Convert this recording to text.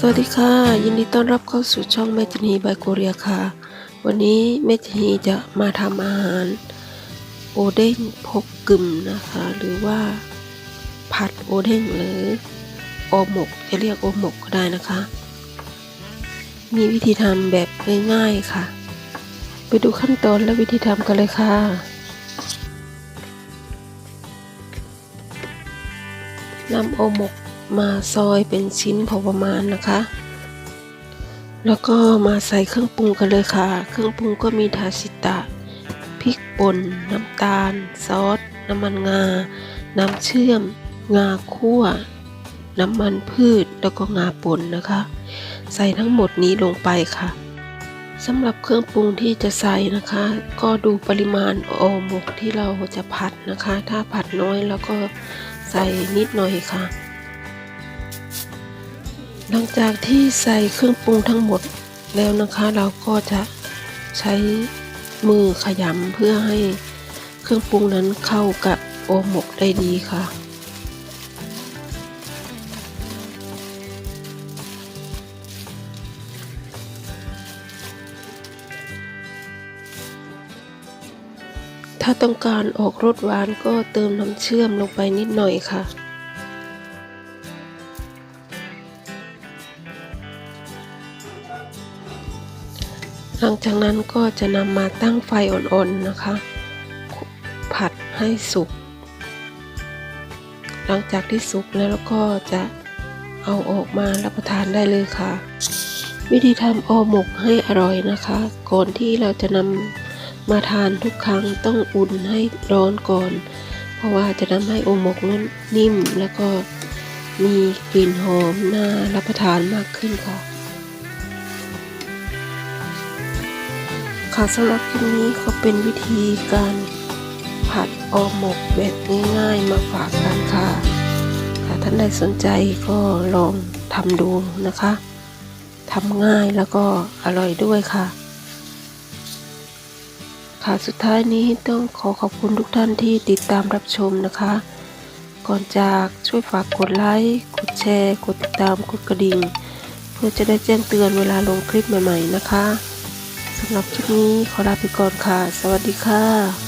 สวัสดีค่ะ ยินดีต้อนรับเข้าสู่ช่องแม่จันนีบายโกเรียค่ะ วันนี้แม่จันนีจะมาทำอาหาร โอเด้งพกกึ่มนะคะ หรือว่าผัดโอเด้งหรือโอหมกจะเรียกโอหมกก็ได้นะคะ มีวิธีทำแบบง่ายๆค่ะ ไปดูขั้นตอนและวิธีทำกันเลยค่ะนำโอหมก มาซอยเป็นชิ้นพอประมาณนะคะ แล้วก็มาใส่เครื่องปรุงกันเลยค่ะ เครื่องปรุงก็มีทาชิตะ พริกป่น น้ำตาล ซอส น้ำมันงา น้ำเชื่อม งาคั่ว น้ำมันพืช แล้วก็งาป่นนะคะ ใส่ทั้งหมดนี้ลงไปค่ะสำหรับเครื่องปรุงที่จะใส่นะคะ ก็ดูปริมาณโอหมกที่เราจะผัดนะคะ ถ้าผัดน้อยแล้วก็ใส่นิดหน่อยค่ะ หลังจากที่ใส่เครื่องปรุงทั้งหมดแล้วนะคะเราก็จะใช้มือขยำเพื่อให้เครื่องปรุงนั้นเข้ากับโอหมกได้ดีค่ะ ถ้าต้องการออกรสหวานก็เติมน้ำเชื่อมลงไปนิดหน่อยค่ะ หลังจากนั้นก็จะนำมาตั้งไฟอ่อนๆนะคะ ผัดให้สุก หลังจากที่สุกแล้วก็จะเอาออกมารับประทานได้เลยค่ะ วิธีทำอหมกให้อร่อยนะคะ ก่อนที่เราจะนำมาทานทุกครั้งต้องอุ่นให้ร้อนก่อน เพราะว่าจะทำให้โอหมกนั้นนิ่มแล้วก็มีกลิ่นหอมน่ารับประทานมากขึ้นค่ะ ค่ะสำหรับคลิปนี้ก็เป็นวิธีการผัดออหมกแบบง่ายๆมาฝากกันค่ะถ้าท่านใดสนใจก็ลองทำดูนะคะทำง่ายแล้วก็อร่อยด้วยค่ะ ค่ะสุดท้ายนี้ต้องขอขอบคุณทุกท่านที่ติดตามรับชมนะคะ ก่อนจากช่วยฝากกดไลค์ กดแชร์ กดติดตาม กดกระดิ่ง เพื่อจะได้แจ้งเตือนเวลาลงคลิปใหม่ ๆ นะคะ สำหรับคลิปนี้ขอลาไปก่อนค่ะ สวัสดีค่ะ